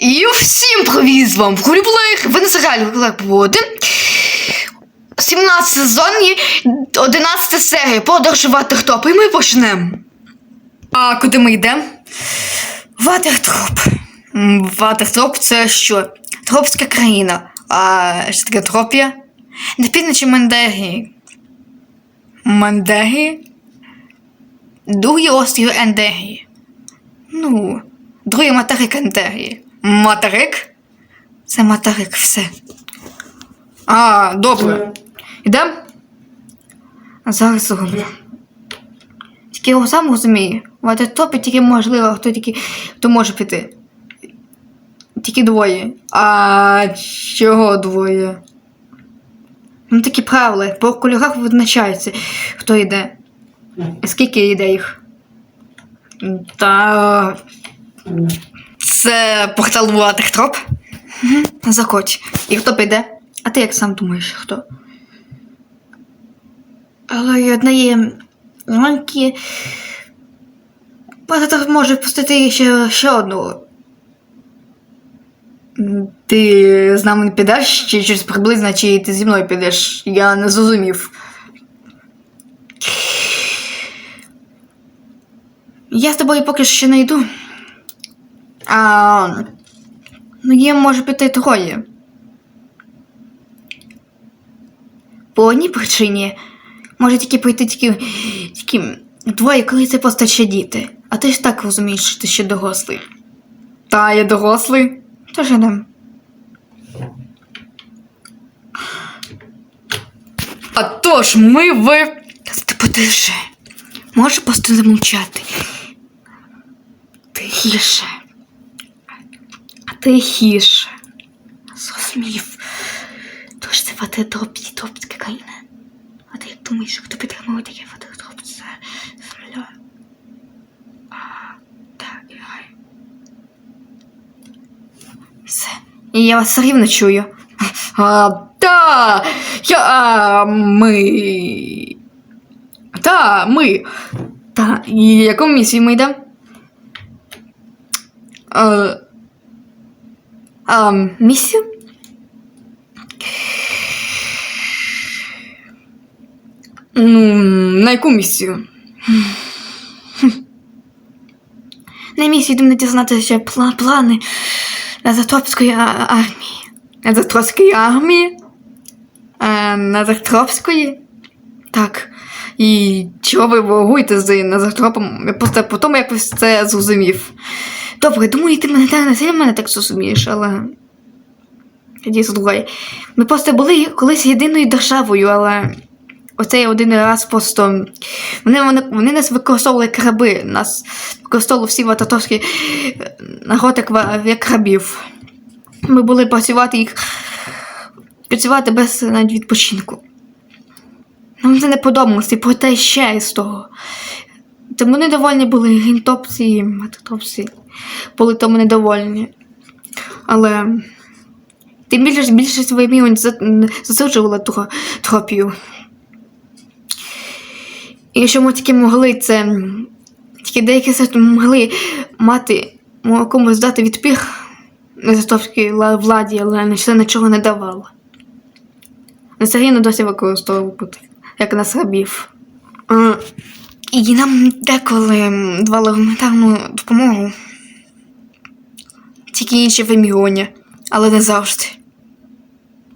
І всім привіт з вами Куліблейх, ви на серіалі Куліблейх поводи. 17 сезон і 11 серія подорожувати хто. І ми почнемо. А куди ми йдемо? Ватертроп. Ватертроп це що? Тропська країна. А що таке тропія? На півночі Мандегії. Мандегії? Другий острів Ендегії. Ну, другий материк Ендегії. Материк? Це материк, все. А, добре. Ідем? Зараз зроблю. Тільки я сам розумію. В топі тільки можливо, хто тільки хто може піти. Тільки двоє. А чого двоє? Ну такі правила. По кольорах визначається, хто йде. Скільки йде їх? Та. Це портал Ватертроп. Угу. Заходь. І хто піде? А ти як сам думаєш, хто? Але й одне є маленькі. Ватертроп може пустити ще, ще. М, Ти з нами не підеш, чи щось приблизно, чи ти зі мною підеш? Я не зрозумів. Я з тобою поки що ще не йду. А, ну, є може піти троє. По одній причині може тільки прийти тільки, тільки двоє, коли це просто ще діти. А ти ж так розумієш, що ти ще дорослий. Та, я дорослий. Тож ідем. А тож ми ви. Ти подержи. Можеш просто замовчати. Тихіше. Тихіше. Зрозумів. Тож це фатетроп і тропська країна. А ти як думаєш, хто підтримує таке фатетроп? Це земля. А, так, гай. Все. І я вас все рівно чую. А, та, я, а, ми. Та, ми. Та, і яку місію ми йдемо? А, а, місію? Ну, на яку місію? На місію йдемо дізнатися пла- плани Назатропської армії. Назатропської армії? Е, Так. І чого ви ворогуєте з Назатропом? Я просто по тому якось це зрозумів. Добре, думаю, ти мене не сильно мене так зрозумієш, але. Тоді слухай. Ми просто були колись єдиною державою, але оцей один раз просто. Вони, вони, вони нас використовували як раби. Нас використовували всі вататовські народ як, ва- як рабів. Ми були працювати їх. Працювати без навіть відпочинку. Нам це не подобалося, і проте ще із того. Тому недовольні були гінтопці і матотопці. Були тому недовольні. Але тим більше більшість воємів засуджувала тро- тропію. І якщо ми тільки могли це. Тільки деякі все могли мати комусь дати відпір незатовській владі, але це нічого не давало. Все рівно досі використовувати, як нас рабів. І нам деколи давали гуманітарну допомогу. Тільки інші в Еміоні, але не завжди.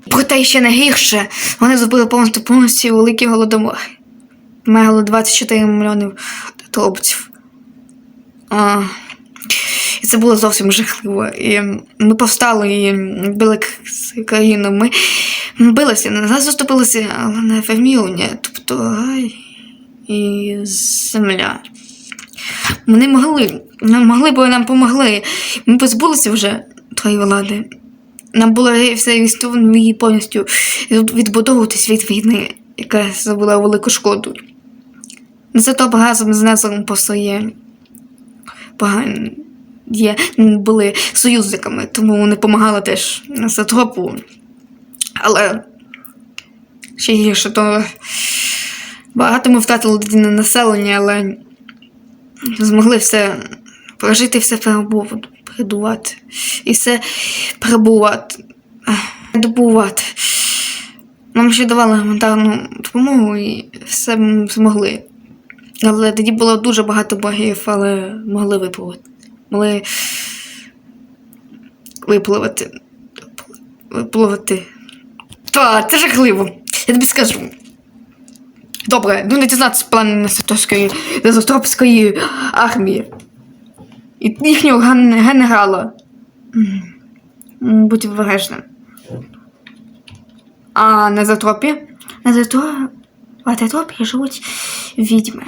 Проте ще не гірше, вони зробили повністю повністю великий голодомор. Померло 24 мільйонів тробців. А, і це було зовсім жахливо. І ми повстали і били країну. Ми ми билися, на нас заступилися, але не в Еміоні, тобто рай і земля. Вони могли, могли б нам помогли. Ми позбулися вже твоєї влади. Нам було все історії повністю відбудовуватись від війни, яка зробила велику шкоду. Зато разом з Незером просто є погані. Були союзниками, тому вони допомагали теж Сатропу. Але ще гірше, то багато ми втратили тоді на населення, але змогли все прожити все перебув, передувати. І все перебувати. Добувати. Нам ще давали елементарну допомогу і все змогли. Але тоді було дуже багато богів, але могли випливати. Могли випливати. Випливати. Та, це жахливо. Я тобі скажу. Добре, ну не дізнатися плани Несатовської Незотропської армії. І їхнього ген- генерала. Будь обережним. А на Затропі? На Затропі живуть відьми.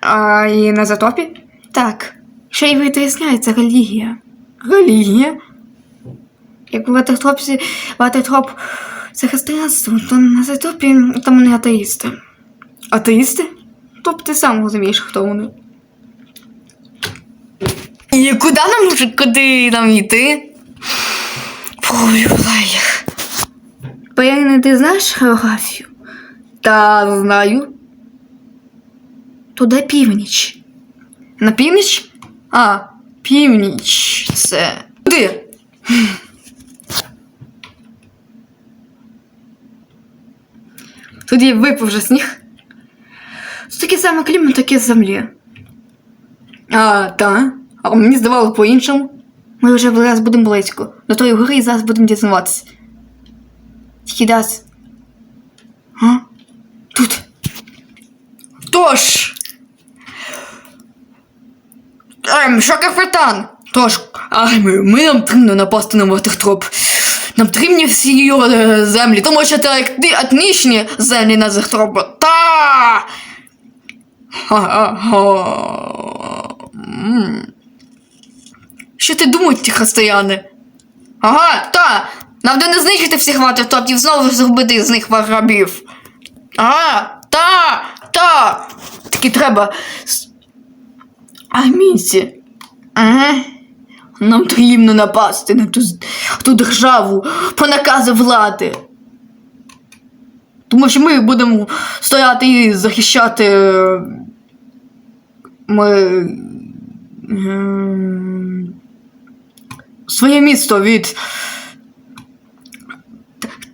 А і на Затропі? Так. Ще й відрізняється релігія. Релігія? Як в Ватертропі, Ватертроп це християнство, то на Затропі там вони атеїсти. Атеїсти? Тобто ти сам розумієш, хто вони. І куди нам вже куди нам йти? Полюблаєх. Певне, ти знаєш географію? Та знаю. Туди північ. На північ? А, північ. Це. Куди? Тоді випав вже сніг. Такий самий клімат, з землі. А, та. А мені здавало по-іншому. Ми вже зараз будемо близько. До тої гори і зараз будемо дізнаватися. Тільки дасть. А? Тут. Тож. Ем, що? Тож, армію, ми нам потрібно напасти на Ватертроп. Нам потрібні всі його е, землі, тому що це етні- етнічні землі на Ватертропа. Та! Що ти думають, ті християни? Ага, та! Нам де не знищити всіх ватертопів, знову зробити з них рабів. Ага, та! Та! Таки треба. Армійці. Ага. Нам потрібно напасти на ту, ту державу по наказу влади. Тому що ми будемо стояти і захищати. е, Ми. Своє місто від.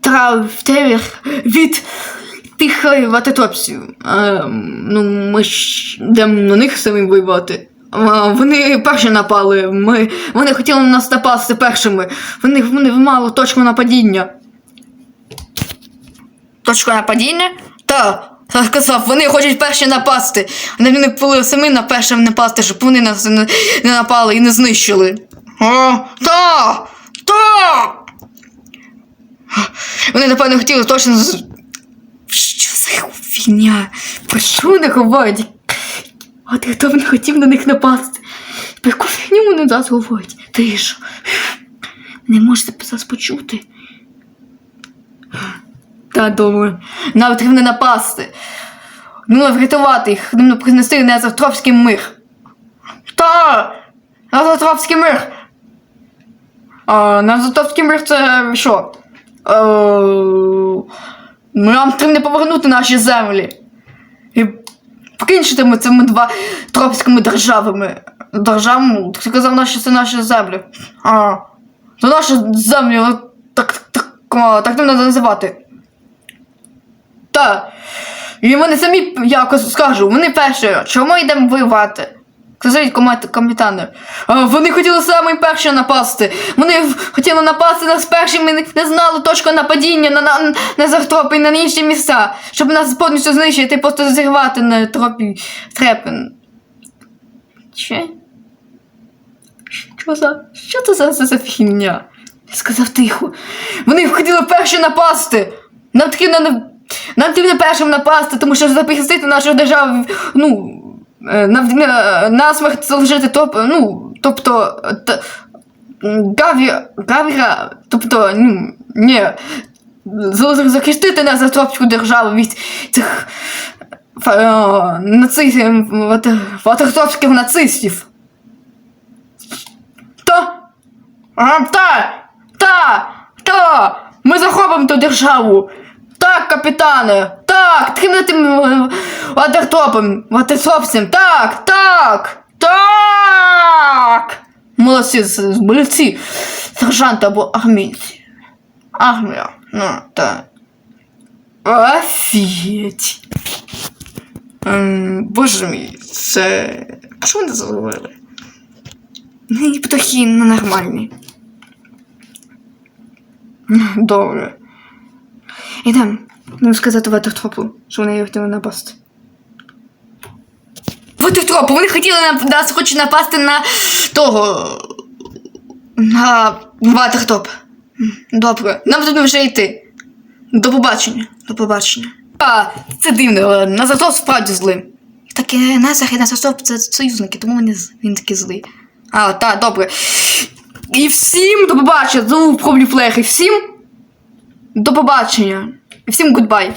Травтевір від тих е, ватетопсів. Ем, ну, ми ж йдемо на них самим воювати. Вони перші напали. Ми, вони хотіли на нас напасти першими. Вони, вони мали точку нападіння. Точку нападіння? Так. Я сказав, вони хочуть перші напасти. Вони були самі на першим напасти, щоб вони нас не, не напали і не знищили. О, та! Та! Вони, напевно, хотіли точно. Що за фігня? Про що вони говорять? А ти хто не хотів на них напасти? Про яку фігню вони зараз говорять? Ти ж не можете зараз почути. Та думаю, нам потрібно напасти. Ну, врятувати їх, ну, принести незавтропський мир. Та! Незавтропський мир! А, Незавтропський мир це що? Е, нам потрібно повернути наші землі. І покінчити ми цими два тропськими державами. Державами, ти сказав, наші це наші землі. А, це наші землі, так так, так, так не треба називати. Та. І вони самі якось скажу, вони перші, чому йдемо воювати? Скажіть, капітане. Вони хотіли самі перші напасти. Вони хотіли напасти нас перші, ми не- знали точку нападіння на, на, на завтропи і на інші місця, щоб нас повністю знищити і просто зірвати на тропі трепен. Що? Що за? Що це за, за, за фігня? Я сказав тихо. Вони хотіли перші напасти. Нам потрібно нам потрібно першим напасти, тому що захистити нашу державу, ну, е, на, на, на смерть залишити топ, ну, тобто, е, т, Гаві, Гавіра, тобто, ну, ні, захистити нас за державу від цих е, нацистів, ватертопських нацистів. Та, та, та, та, ми захопимо ту державу. Так, капітане, так, тим тим ватертопом, ватертопцем, так, так, так. молодці, з- молодці. Або армійці. Армія. Ну, так. Офігеть. Ем, боже мій, це. А що вони зробили? Ну, птахи ненормальні. Добре. Ідем. Ну, сказати Ватертропу, що вони хотіли напасти. Ватертропу, вони хотіли на, нас хочуть напасти на того. На Ватертоп. Добре. Нам потрібно вже йти. До побачення. До побачення. А, це дивно, але Назаров справді злий. Так і Назар і Назаров це союзники, тому вони, він такий злий. А, так, добре. І всім до побачення. Знову проблі флег. І всім до побачення. Всім гудбай.